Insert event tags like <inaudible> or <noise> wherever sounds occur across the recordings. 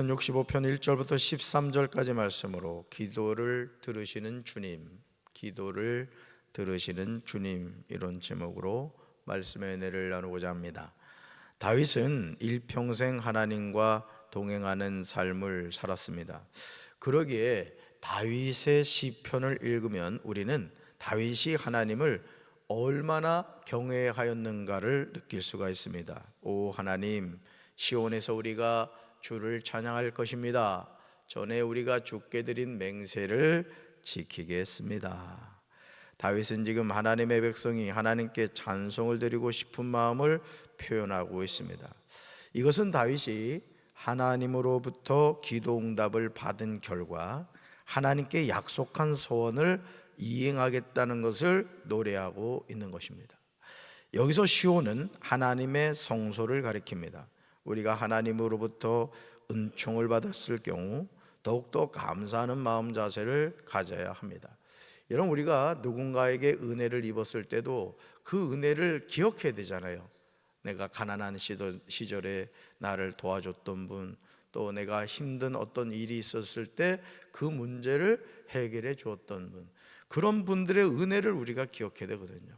시편 65편 1절부터 13절까지 말씀으로 기도를 들으시는 주님, 기도를 들으시는 주님 이런 제목으로 말씀의 은혜를 나누고자 합니다. 다윗은 일평생 하나님과 동행하는 삶을 살았습니다. 그러기에 다윗의 시편을 읽으면 우리는 다윗이 하나님을 얼마나 경외하였는가를 느낄 수가 있습니다. 오 하나님, 시온에서 우리가 주를 찬양할 것입니다. 전에 우리가 주께 드린 맹세를 지키겠습니다. 다윗은 지금 하나님의 백성이 하나님께 찬송을 드리고 싶은 마음을 표현하고 있습니다. 이것은 다윗이 하나님으로부터 기도 응답을 받은 결과 하나님께 약속한 소원을 이행하겠다는 것을 노래하고 있는 것입니다. 여기서 시온은 하나님의 성소를 가리킵니다. 우리가 하나님으로부터 은총을 받았을 경우 더욱더 감사하는 마음 자세를 가져야 합니다. 여러분 우리가 누군가에게 은혜를 입었을 때도 그 은혜를 기억해야 되잖아요. 내가 가난한 시절에 나를 도와줬던 분, 또 내가 힘든 어떤 일이 있었을 때 그 문제를 해결해 주었던 분, 그런 분들의 은혜를 우리가 기억해야 되거든요.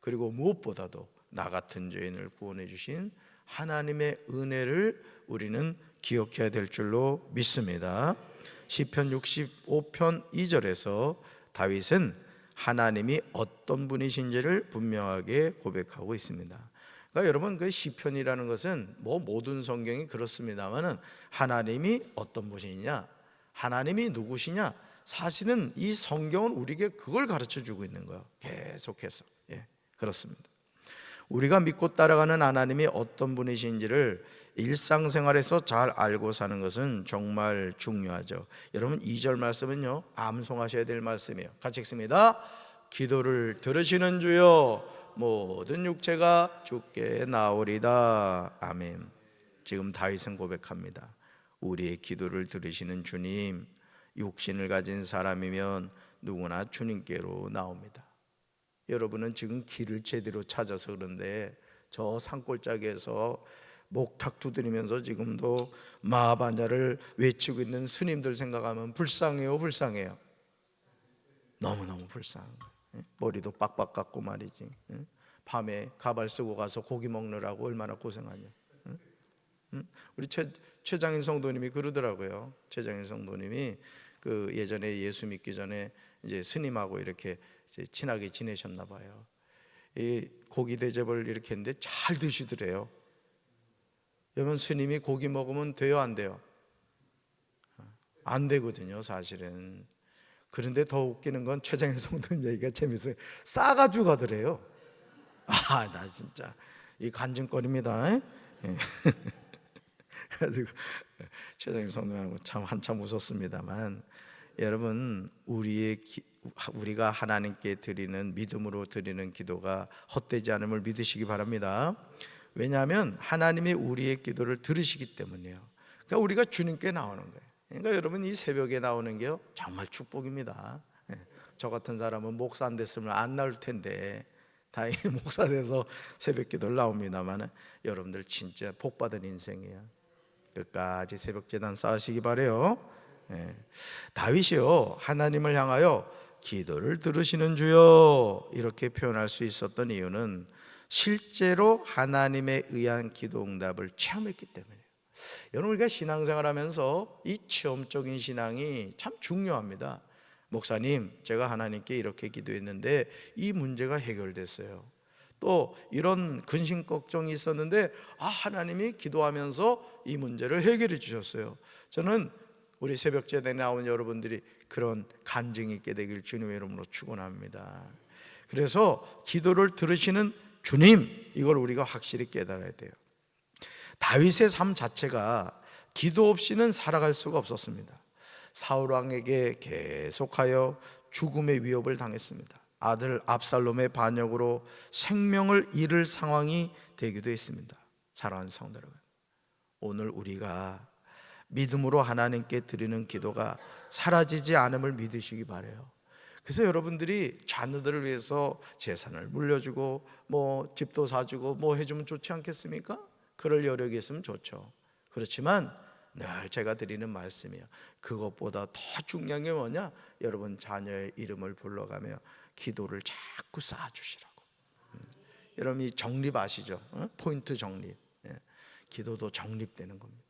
그리고 무엇보다도 나 같은 죄인을 구원해 주신 하나님의 은혜를 우리는 기억해야 될 줄로 믿습니다. 시편 65편 2절에서 다윗은 하나님이 어떤 분이신지를 분명하게 고백하고 있습니다. 그러니까 여러분 그 시편이라는 것은 뭐 모든 성경이 그렇습니다만은 하나님이 어떤 분이냐, 하나님이 누구시냐, 사실은 이 성경은 우리에게 그걸 가르쳐 주고 있는 거예요. 계속해서 예, 그렇습니다. 우리가 믿고 따라가는 하나님이 어떤 분이신지를 일상생활에서 잘 알고 사는 것은 정말 중요하죠. 여러분 2절 말씀은요. 암송하셔야 될 말씀이에요. 같이 읽습니다. 기도를 들으시는 주여 모든 육체가 주께 나오리다. 아멘. 지금 다윗은 고백합니다. 우리의 기도를 들으시는 주님, 육신을 가진 사람이면 누구나 주님께로 나옵니다. 여러분은 지금 길을 제대로 찾아서 그런데 저 산골짜기에서 목탁 두드리면서 지금도 마반자를 외치고 있는 스님들 생각하면 불쌍해요, 불쌍해요. 너무너무 거예요. 예? 머리도 빡빡 깎고 말이지. 예? 밤에 가발 쓰고 가서 고기 먹느라고 얼마나 고생하냐. 예? 우리 최, 최장인 성도님이 그러더라고요. 최장인 성도님이 그 예전에 예수 믿기 전에 이제 스님하고 이렇게 친하게 지내셨나 봐요. 이 고기 대접을 이렇게 했는데 잘 드시더래요. 여러분 스님이 고기 먹으면 돼요, 안 돼요? 안 되거든요, 사실은. 그런데 더 웃기는 건 최장일 성도님 얘기가 재밌어요. 싸가지고 가더래요. 아, 나 진짜 이 간증거리입니다. 예. <laughs> 가지고 최장일 성도님하고 참 한참 웃었습니다만 여러분 우리의 기, 우리가 하나님께 드리는 믿음으로 드리는 기도가 헛되지 않음을 믿으시기 바랍니다. 왜냐하면 하나님이 우리의 기도를 들으시기 때문이에요. 그러니까 우리가 주님께 나오는 거예요. 그러니까 여러분 이 새벽에 나오는 게 정말 축복입니다. 예. 저 같은 사람은 목사 안 됐으면 안 나올 텐데 다행히 <laughs> 목사 돼서 새벽 기도를 나옵니다만 여러분들 진짜 복 받은 인생이에요. 끝까지 새벽 재단 쌓으시기 바래요. 예. 다윗이요 하나님을 향하여 기도를 들으시는 주여 이렇게 표현할 수 있었던 이유는 실제로 하나님에 의한 기도 응답을 체험했기 때문이에요. 여러분 우리가 신앙생활 하면서 이 체험적인 신앙이 참 중요합니다. 목사님, 제가 하나님께 이렇게 기도했는데 이 문제가 해결됐어요. 또 이런 근심 걱정이 있었는데 아 하나님이 기도하면서 이 문제를 해결해 주셨어요. 저는 우리 새벽 제단에 나온 여러분들이 그런 간증이 있게 되길 주님의 이름으로 축원합니다. 그래서 기도를 들으시는 주님 이걸 우리가 확실히 깨달아야 돼요. 다윗의 삶 자체가 기도 없이는 살아갈 수가 없었습니다. 사울 왕에게 계속하여 죽음의 위협을 당했습니다. 아들 압살롬의 반역으로 생명을 잃을 상황이 되기도 했습니다. 사랑하는 성도 여러분, 오늘 우리가 믿음으로 하나님께 드리는 기도가 사라지지 않음을 믿으시기 바래요. 그래서 여러분들이 자녀들을 위해서 재산을 물려주고 뭐 집도 사주고 뭐 해주면 좋지 않겠습니까? 그럴 여력이 있으면 좋죠. 그렇지만 늘 제가 드리는 말씀이에요. 그것보다 더 중요한 게 뭐냐? 여러분 자녀의 이름을 불러가며 기도를 자꾸 쌓아주시라고. 음. 여러분 이 정립 아시죠? 어? 포인트 정립. 예. 기도도 정립되는 겁니다.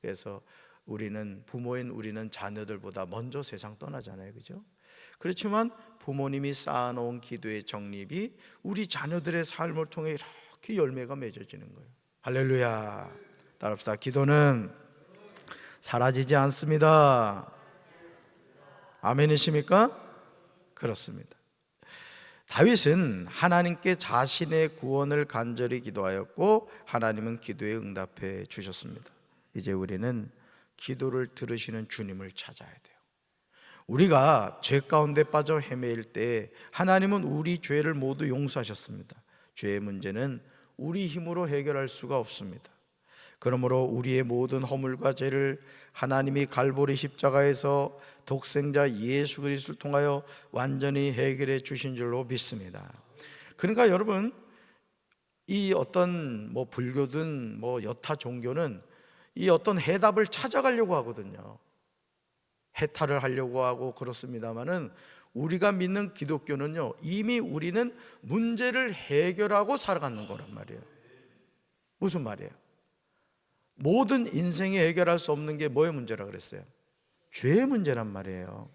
그래서 우리는 부모인 우리는 자녀들보다 먼저 세상 떠나잖아요, 그죠? 그렇지만 부모님이 쌓아놓은 기도의 정립이 우리 자녀들의 삶을 통해 이렇게 열매가 맺어지는 거예요. 할렐루야. 따라합시다. 기도는 사라지지 않습니다. 아멘이십니까? 그렇습니다. 다윗은 하나님께 자신의 구원을 간절히 기도하였고 하나님은 기도에 응답해 주셨습니다. 이제 우리는 기도를 들으시는 주님을 찾아야 돼요. 우리가 죄 가운데 빠져 헤매일 때 하나님은 우리 죄를 모두 용서하셨습니다. 죄의 문제는 우리 힘으로 해결할 수가 없습니다. 그러므로 우리의 모든 허물과 죄를 하나님이 갈보리 십자가에서 독생자 예수 그리스도를 통하여 완전히 해결해 주신 줄로 믿습니다. 그러니까 여러분 이 어떤 뭐 불교든 뭐 여타 종교는 이 어떤 해답을 찾아가려고 하거든요. 해탈을 하려고 하고 그렇습니다만은 우리가 믿는 기독교는요 이미 우리는 문제를 해결하고 살아가는 거란 말이에요. 무슨 말이에요? 모든 인생이 해결할 수 없는 게 뭐의 문제라 그랬어요? 죄의 문제란 말이에요.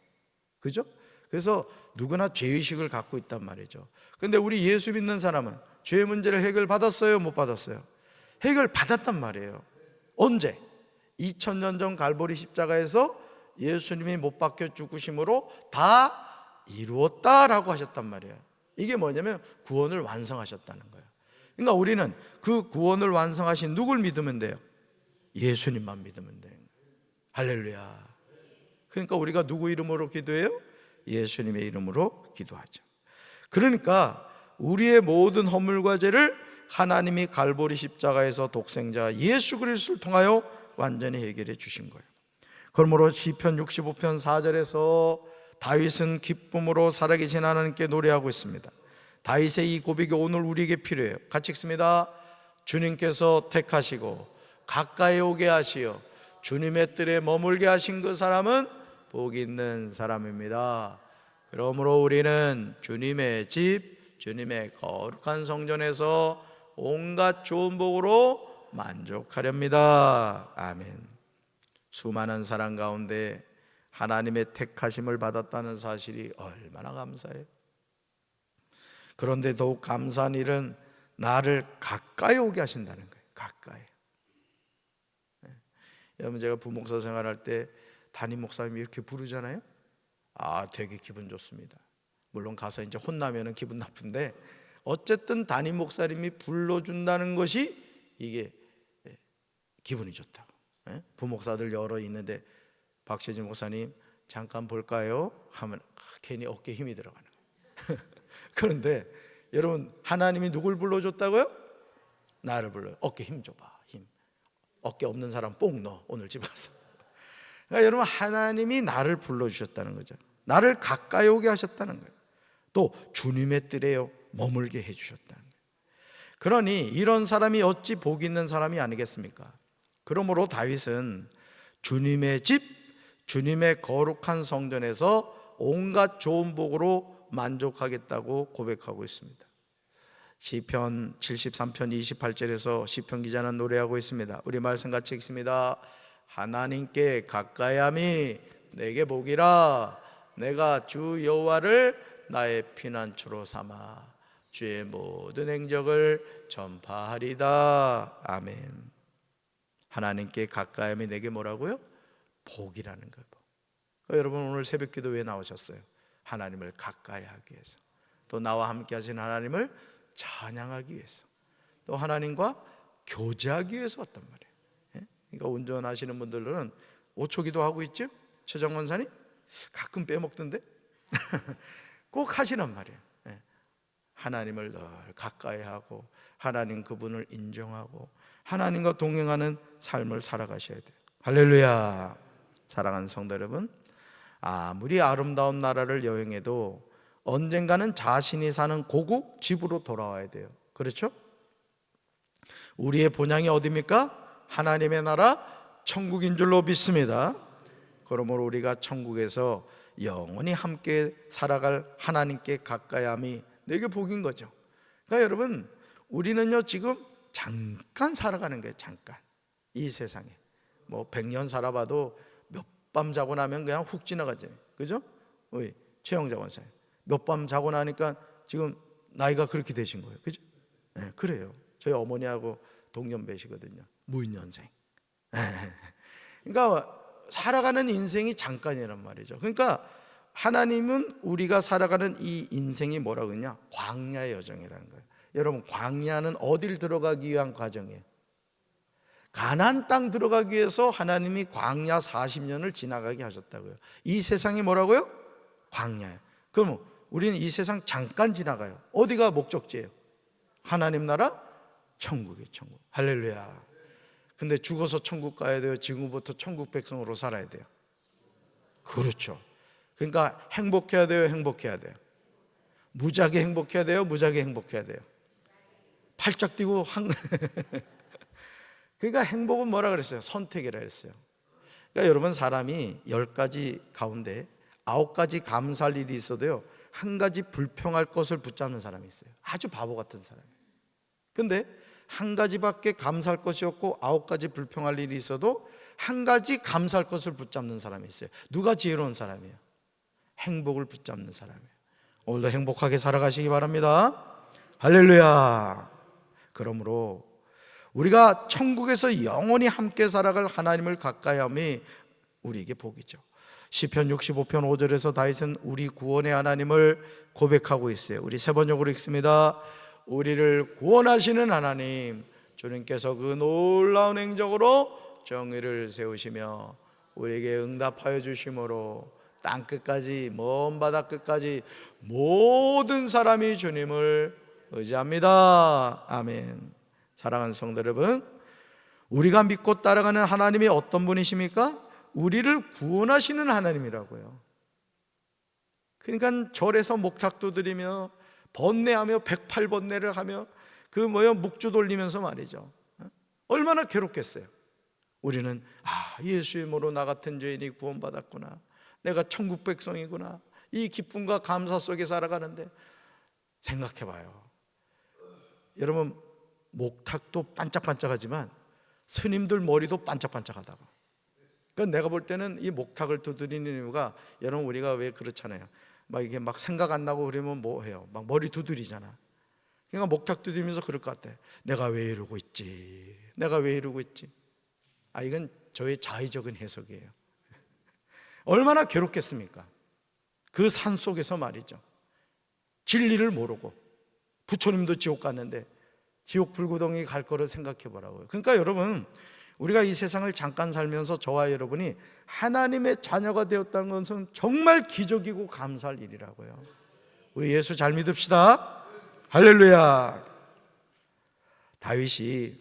그죠? 그래서 누구나 죄의식을 갖고 있단 말이죠. 근데 우리 예수 믿는 사람은 죄의 문제를 해결받았어요? 못 받았어요? 해결받았단 말이에요. 언제? 2000년 전 갈보리 십자가에서 예수님이 못 박혀 죽으심으로 다 이루었다라고 하셨단 말이에요. 이게 뭐냐면 구원을 완성하셨다는 거예요. 그러니까 우리는 그 구원을 완성하신 누굴 믿으면 돼요? 예수님만 믿으면 돼요. 할렐루야. 그러니까 우리가 누구 이름으로 기도해요? 예수님의 이름으로 기도하죠. 그러니까 우리의 모든 허물과 죄를 하나님이 갈보리 십자가에서 독생자 예수 그리스도를 통하여 완전히 해결해 주신 거예요. 그러므로 시편 65편 4절에서 다윗은 기쁨으로 살아계신 하나님께 노래하고 있습니다. 다윗의 이 고백이 오늘 우리에게 필요해요. 같이 읽습니다. 주님께서 택하시고 가까이 오게 하시어 주님의 뜰에 머물게 하신 그 사람은 복 있는 사람입니다. 그러므로 우리는 주님의 집, 주님의 거룩한 성전에서 온갖 좋은 복으로 만족하렵니다. 아멘. 수많은 사람 가운데 하나님의 택하심을 받았다는 사실이 얼마나 감사해요. 그런데 더욱 감사한 일은 나를 가까이 오게 하신다는 거예요. 가까이. 네. 여러분 제가 부목사 생활할 때 담임 목사님이 이렇게 부르잖아요. 아, 되게 기분 좋습니다. 물론 가서 이제 혼나면은 기분 나쁜데 어쨌든 담임 목사님이 불러준다는 것이 이게 예, 기분이 좋다고. 예? 부목사들 여러 있는데 박세진 목사님 잠깐 볼까요? 하면 아, 괜히 어깨 힘이 들어가는 거예요. <laughs> 그런데 여러분 하나님이 누굴 불러줬다고요? 나를 불러요. 어깨 힘 줘봐 힘. 어깨 없는 사람 뽕 넣어 오늘 집에 가서. <laughs> 그러니까 여러분 하나님이 나를 불러주셨다는 거죠. 나를 가까이 오게 하셨다는 거예요. 또 주님의 뜰에요 머물게 해주셨다는 거예요. 그러니 이런 사람이 어찌 복 있는 사람이 아니겠습니까? 그러므로 다윗은 주님의 집, 주님의 거룩한 성전에서 온갖 좋은 복으로 만족하겠다고 고백하고 있습니다. 시편 73편 28절에서 시편 기자는 노래하고 있습니다. 우리 말씀 같이 읽습니다. 하나님께 가까이함이 내게 복이라 내가 주 여호와를 나의 피난처로 삼아 주의 모든 행적을 전파하리다. 아멘. 하나님께 가까이함이 내게 뭐라고요? 복이라는 거예요. 그러니까 여러분 오늘 새벽 기도 왜 나오셨어요? 하나님을 가까이 하기 위해서. 또 나와 함께 하신 하나님을 찬양하기 위해서. 또 하나님과 교제하기 위해서 왔단 말이에요. 예? 그러니까 운전하시는 분들은 5초 기도하고 있죠? 최정원 사님? 가끔 빼먹던데? <laughs> 꼭 하시란 말이에요. 예. 하나님을 늘 가까이 하고 하나님 그분을 인정하고 하나님과 동행하는 삶을 살아가셔야 돼요. 할렐루야. 사랑하는 성도 여러분, 아무리 아름다운 나라를 여행해도 언젠가는 자신이 사는 고국 집으로 돌아와야 돼요. 그렇죠? 우리의 본향이 어디입니까? 하나님의 나라 천국인 줄로 믿습니다. 그러므로 우리가 천국에서 영원히 함께 살아갈 하나님께 가까이함이 내게 복인 거죠. 그러니까 여러분 우리는요 지금 잠깐 살아가는 거예요. 잠깐 이 세상에 뭐 100년 살아봐도 몇 밤 자고 나면 그냥 훅 지나가잖아요. 그죠? 우리 최영자 원사님 몇 밤 자고 나니까 지금 나이가 그렇게 되신 거예요. 그죠? 네, 그래요. 저희 어머니하고 동년배시거든요. 무인년생. 네. 그러니까 살아가는 인생이 잠깐이란 말이죠. 그러니까 하나님은 우리가 살아가는 이 인생이 뭐라고 그러냐? 광야의 여정이라는 거예요. 여러분, 광야는 어딜 들어가기 위한 과정이에요? 가나안 땅 들어가기 위해서 하나님이 광야 40년을 지나가게 하셨다고요. 이 세상이 뭐라고요? 광야예요. 그럼 우리는 이 세상 잠깐 지나가요. 어디가 목적지예요? 하나님 나라 천국이에요, 천국. 할렐루야. 근데 죽어서 천국 가야 돼요. 지금부터 천국 백성으로 살아야 돼요. 그렇죠. 그러니까 행복해야 돼요, 행복해야 돼요. 무지하게 행복해야 돼요, 무지하게 행복해야 돼요. 팔짝 뛰고 한 <laughs> 그러니까 행복은 뭐라 그랬어요? 선택이라 했어요. 그러니까 여러분 사람이 열 가지 가운데 아홉 가지 감사할 일이 있어도요 한 가지 불평할 것을 붙잡는 사람이 있어요. 아주 바보 같은 사람. 근데 한 가지밖에 감사할 것이 없고 아홉 가지 불평할 일이 있어도 한 가지 감사할 것을 붙잡는 사람이 있어요. 누가 지혜로운 사람이에요? 행복을 붙잡는 사람이에요. 오늘도 행복하게 살아가시기 바랍니다. 할렐루야. 그러므로 우리가 천국에서 영원히 함께 살아갈 하나님을 가까이함이 우리에게 복이죠. 시편 65편 5절에서 다윗은 우리 구원의 하나님을 고백하고 있어요. 우리 세 번역으로 읽습니다. 우리를 구원하시는 하나님 주님께서 그 놀라운 행적으로 정의를 세우시며 우리에게 응답하여 주심으로 땅 끝까지 먼 바다 끝까지 모든 사람이 주님을 의지합니다. 아멘. 사랑하는 성도 여러분, 우리가 믿고 따라가는 하나님이 어떤 분이십니까? 우리를 구원하시는 하나님이라고요. 그러니까 절에서 목탁도 드리며 번뇌하며 108번뇌를 하며 그 뭐요 묵주 돌리면서 말이죠. 얼마나 괴롭겠어요. 우리는 아 예수의 이름으로 나 같은 죄인이 구원받았구나. 내가 천국 백성이구나. 이 기쁨과 감사 속에 살아가는데 생각해 봐요. 여러분 목탁도 반짝반짝하지만 스님들 머리도 반짝반짝하다고. 그러니까 내가 볼 때는 이 목탁을 두드리는 이유가 여러분 우리가 왜 그렇잖아요. 막 이게 막 생각 안 나고 그러면 뭐 해요? 막 머리 두드리잖아. 그러니까 목탁 두드리면서 그럴 것 같아. 내가 왜 이러고 있지? 내가 왜 이러고 있지? 아 이건 저의 자의적인 해석이에요. 얼마나 괴롭겠습니까? 그 산 속에서 말이죠. 진리를 모르고 부처님도 지옥 갔는데 지옥 불구덩이 갈 거를 생각해 보라고요. 그러니까 여러분 우리가 이 세상을 잠깐 살면서 저와 여러분이 하나님의 자녀가 되었다는 것은 정말 기적이고 감사할 일이라고요. 우리 예수 잘 믿읍시다. 할렐루야. 다윗이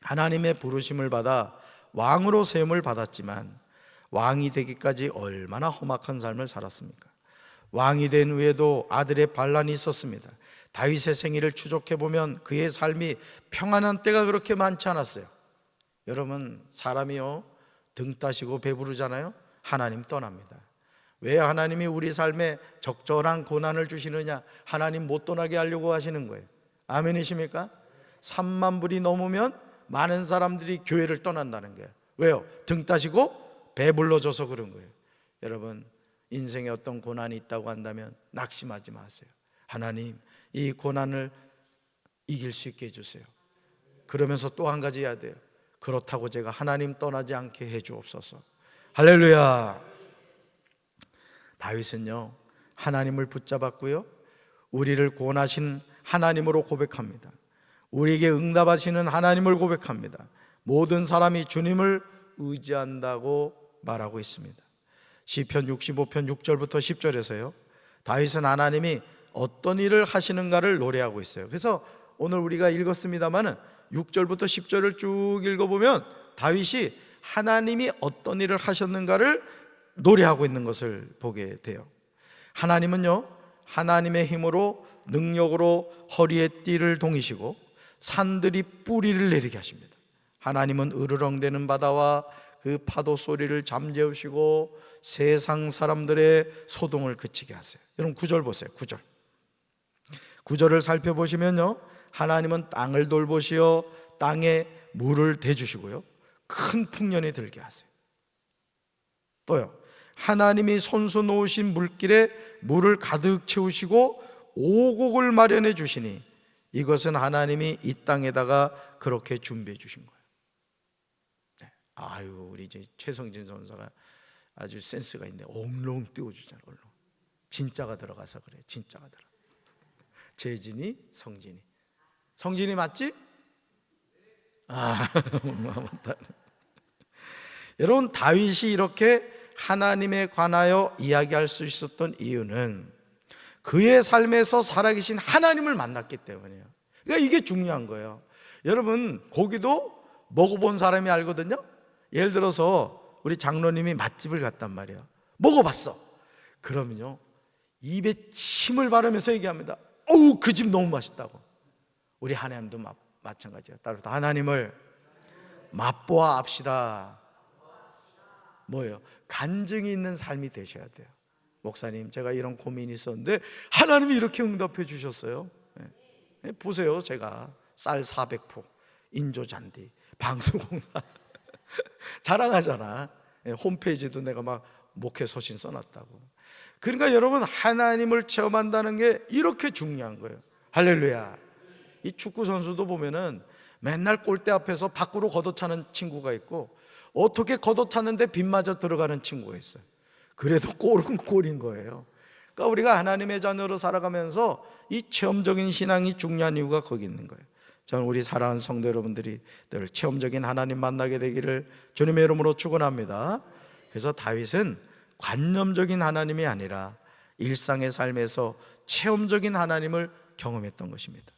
하나님의 부르심을 받아 왕으로 세움을 받았지만 왕이 되기까지 얼마나 험악한 삶을 살았습니까? 왕이 된 후에도 아들의 반란이 있었습니다. 다윗의 생일을 추적해 보면 그의 삶이 평안한 때가 그렇게 많지 않았어요. 여러분 사람이요 등 따시고 배부르잖아요. 하나님 떠납니다. 왜 하나님이 우리 삶에 적절한 고난을 주시느냐? 하나님 못 떠나게 하려고 하시는 거예요. 아멘이십니까? 3만 불이 넘으면 많은 사람들이 교회를 떠난다는 거예요. 왜요? 등 따시고 배불러져서 그런 거예요. 여러분 인생에 어떤 고난이 있다고 한다면 낙심하지 마세요. 하나님 이 고난을 이길 수 있게 해주세요. 그러면서 또 한 가지 해야 돼요. 그렇다고 제가 하나님 떠나지 않게 해주옵소서. 할렐루야. 다윗은요 하나님을 붙잡았고요 우리를 구원하신 하나님으로 고백합니다. 우리에게 응답하시는 하나님을 고백합니다. 모든 사람이 주님을 의지한다고 말하고 있습니다. 시편 65편 6절부터 10절에서요. 다윗은 하나님이 어떤 일을 하시는가를 노래하고 있어요. 그래서 오늘 우리가 읽었습니다마는 6절부터 10절을 쭉 읽어보면 다윗이 하나님이 어떤 일을 하셨는가를 노래하고 있는 것을 보게 돼요. 하나님은요, 하나님의 힘으로 능력으로 허리에 띠를 동이시고 산들이 뿌리를 내리게 하십니다. 하나님은 으르렁대는 바다와 그 파도 소리를 잠재우시고 세상 사람들의 소동을 그치게 하세요. 여러분 구절 보세요. 구절. 구절을 살펴보시면요. 하나님은 땅을 돌보시어 땅에 물을 대주시고요. 큰 풍년이 들게 하세요. 또요. 하나님이 손수 놓으신 물길에 물을 가득 채우시고 오곡을 마련해 주시니 이것은 하나님이 이 땅에다가 그렇게 준비해 주신 거예요. 네. 아유, 우리 이제 최성진 선사가 아주 센스가 있네. 엉롱 띄워주잖아, 엉롱. 진짜가 들어가서 그래. 진짜가 들어. 재진이, 성진이. 성진이 맞지? 아, <laughs> 맞다. 여러분 다윗이 이렇게 하나님에 관하여 이야기할 수 있었던 이유는 그의 삶에서 살아계신 하나님을 만났기 때문이에요. 그러니까 이게 중요한 거예요. 여러분 고기도 먹어본 사람이 알거든요. 예를 들어서 우리 장로님이 맛집을 갔단 말이에요. 먹어봤어. 그러면요 입에 침을 바르면서 얘기합니다. 어우 그 집 너무 맛있다고. 우리 하나님도 마, 마찬가지예요. 따라서 하나님을 맛보아 합시다. 뭐예요? 간증이 있는 삶이 되셔야 돼요. 목사님, 제가 이런 고민이 있었는데 하나님이 이렇게 응답해 주셨어요. 예. 예, 보세요, 제가 쌀 400포, 인조 잔디, 방수공사 <laughs> 자랑하잖아. 예, 홈페이지도 내가 막 목회 서신 써놨다고. 그러니까 여러분 하나님을 체험한다는 게 이렇게 중요한 거예요. 할렐루야. 이 축구 선수도 보면은 맨날 골대 앞에서 밖으로 걷어차는 친구가 있고 어떻게 걷어차는데 빗마저 들어가는 친구가 있어요. 그래도 골은 골인 거예요. 그러니까 우리가 하나님의 자녀로 살아가면서 이 체험적인 신앙이 중요한 이유가 거기 있는 거예요. 저는 우리 사랑하는 성도 여러분들이 늘 체험적인 하나님 만나게 되기를 주님의 이름으로 축원합니다. 그래서 다윗은 관념적인 하나님이 아니라 일상의 삶에서 체험적인 하나님을 경험했던 것입니다.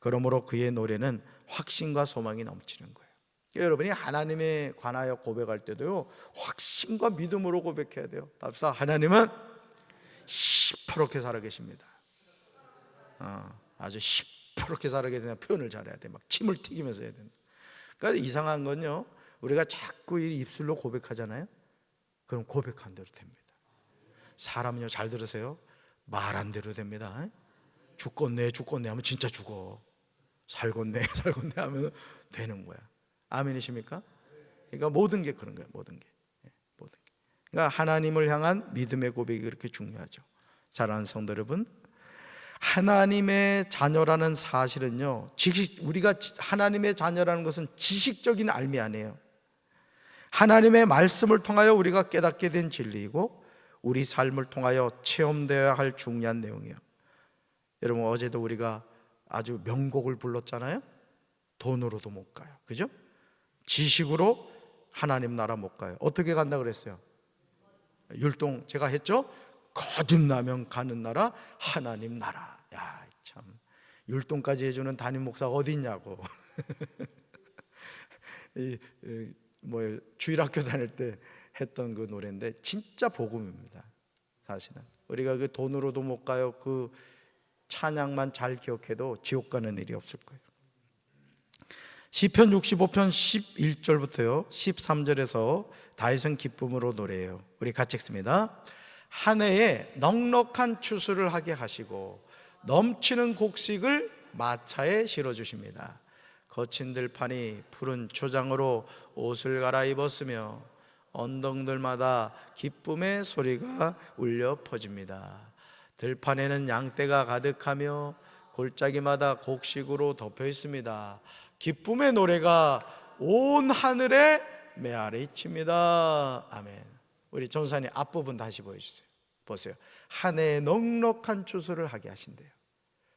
그러므로 그의 노래는 확신과 소망이 넘치는 거예요. 여러분이 하나님에 관하여 고백할 때도요 확신과 믿음으로 고백해야 돼요. 답사 하나님은 시퍼렇게 살아계십니다. 어, 아주 시 퍼렇게 살아계시는 표현을 잘해야 돼. 막 침을 튀기면서 해야 된다. 그러니까 이상한 건요 우리가 자꾸 이 입술로 고백하잖아요. 그럼 고백한 대로 됩니다. 사람은요 잘 들으세요. 말한 대로 됩니다. 죽겠네 죽겠네 하면 진짜 죽어. 살겠네 <laughs> 살겠네 하면 되는 거야. 아멘이십니까? 그러니까 모든 게 그런 거예요. 모든 게. 예, 모든 게. 그러니까 하나님을 향한 믿음의 고백이 그렇게 중요하죠. 사랑하는 성도 여러분, 하나님의 자녀라는 사실은요. 지식 우리가 하나님의 자녀라는 것은 지식적인 알미 아니에요. 하나님의 말씀을 통하여 우리가 깨닫게 된 진리이고 우리 삶을 통하여 체험되어야 할 중요한 내용이에요. 여러분 어제도 우리가 아주 명곡을 불렀잖아요. 돈으로도 못 가요. 그죠? 지식으로 하나님 나라 못 가요. 어떻게 간다 그랬어요? 율동 제가 했죠? 거듭나면 가는 나라 하나님 나라. 야, 참. 율동까지 해 주는 담임 목사가 어디 있냐고. <laughs> 이, 이, 뭐 주일학교 다닐 때 했던 그 노래인데 진짜 복음입니다. 사실은 우리가 그 돈으로도 못 가요. 그 찬양만 잘 기억해도 지옥 가는 일이 없을 거예요. 시편 65편 11절부터요. 13절에서 다윗은 기쁨으로 노래해요. 우리 같이 읽습니다. 한 해에 넉넉한 추수를 하게 하시고 넘치는 곡식을 마차에 실어 주십니다. 거친 들판이 푸른 초장으로 옷을 갈아입었으며 언덕들마다 기쁨의 소리가 울려 퍼집니다. 들판에는 양떼가 가득하며 골짜기마다 곡식으로 덮여 있습니다. 기쁨의 노래가 온 하늘에 메아리 칩니다. 아멘. 우리 전사님 앞부분 다시 보여주세요. 보세요. 한 해에 넉넉한 추수를 하게 하신대요.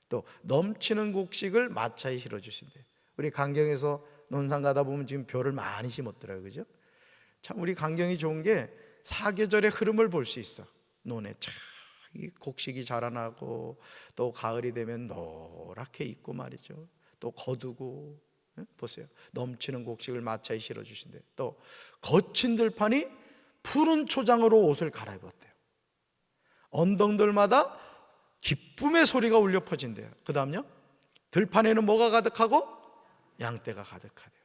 또 넘치는 곡식을 마차에 실어 주신대요. 우리 강경에서 논산 가다 보면 지금 벼를 많이 심었더라고요. 그죠? 참 우리 강경이 좋은 게 사계절의 흐름을 볼 수 있어. 논에 참 곡식이 자라나고 또 가을이 되면 노랗게 있고 말이죠. 또 거두고 보세요. 넘치는 곡식을 마차에 실어 주신대. 또 거친 들판이 푸른 초장으로 옷을 갈아입었대요. 언덕들마다 기쁨의 소리가 울려 퍼진대요. 그 다음요. 들판에는 뭐가 가득하고 양떼가 가득하대요.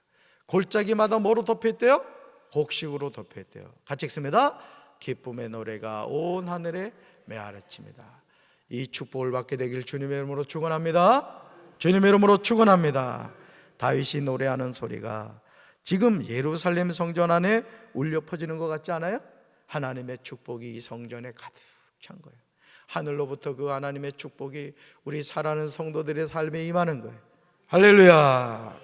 골짜기마다 뭐로 덮여 있대요? 곡식으로 덮여 있대요. 같이 읽습니다. 기쁨의 노래가 온 하늘에 메아르칩니다. 이 축복을 받게 되길 주님의 이름으로 축원합니다. 주님의 이름으로 축원합니다. 다윗이 노래하는 소리가 지금 예루살렘 성전 안에 울려 퍼지는 것 같지 않아요? 하나님의 축복이 이 성전에 가득 찬 거예요. 하늘로부터 그 하나님의 축복이 우리 살아가는 성도들의 삶에 임하는 거예요. 할렐루야.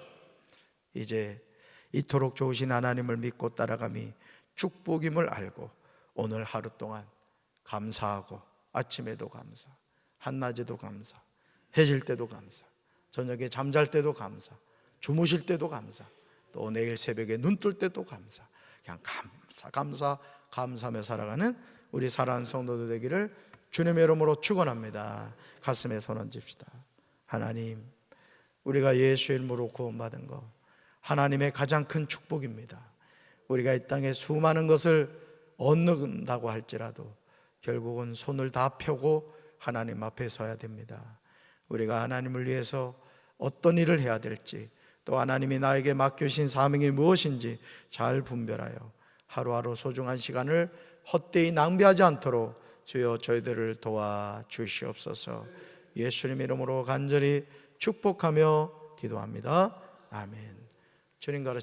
이제 이토록 좋으신 하나님을 믿고 따라감이 축복임을 알고 오늘 하루 동안 감사하고 아침에도 감사, 한낮에도 감사, 해질 때도 감사, 저녁에 잠잘 때도 감사, 주무실 때도 감사, 또 내일 새벽에 눈 뜰 때도 감사. 그냥 감사, 감사, 감사하며 살아가는 우리 사랑하는 성도들 되기를 주님의 이름으로 축원합니다. 가슴에 손 얹읍시다. 하나님, 우리가 예수의 이름으로 구원받은 거 하나님의 가장 큰 축복입니다. 우리가 이 땅에 수많은 것을 얻는다고 할지라도 결국은 손을 다 펴고 하나님 앞에 서야 됩니다. 우리가 하나님을 위해서 어떤 일을 해야 될지 또 하나님이 나에게 맡겨주신 사명이 무엇인지 잘 분별하여 하루하루 소중한 시간을 헛되이 낭비하지 않도록 주여 저희들을 도와 주시옵소서 예수님 이름으로 간절히 축복하며 기도합니다. 아멘. 주님 가르쳐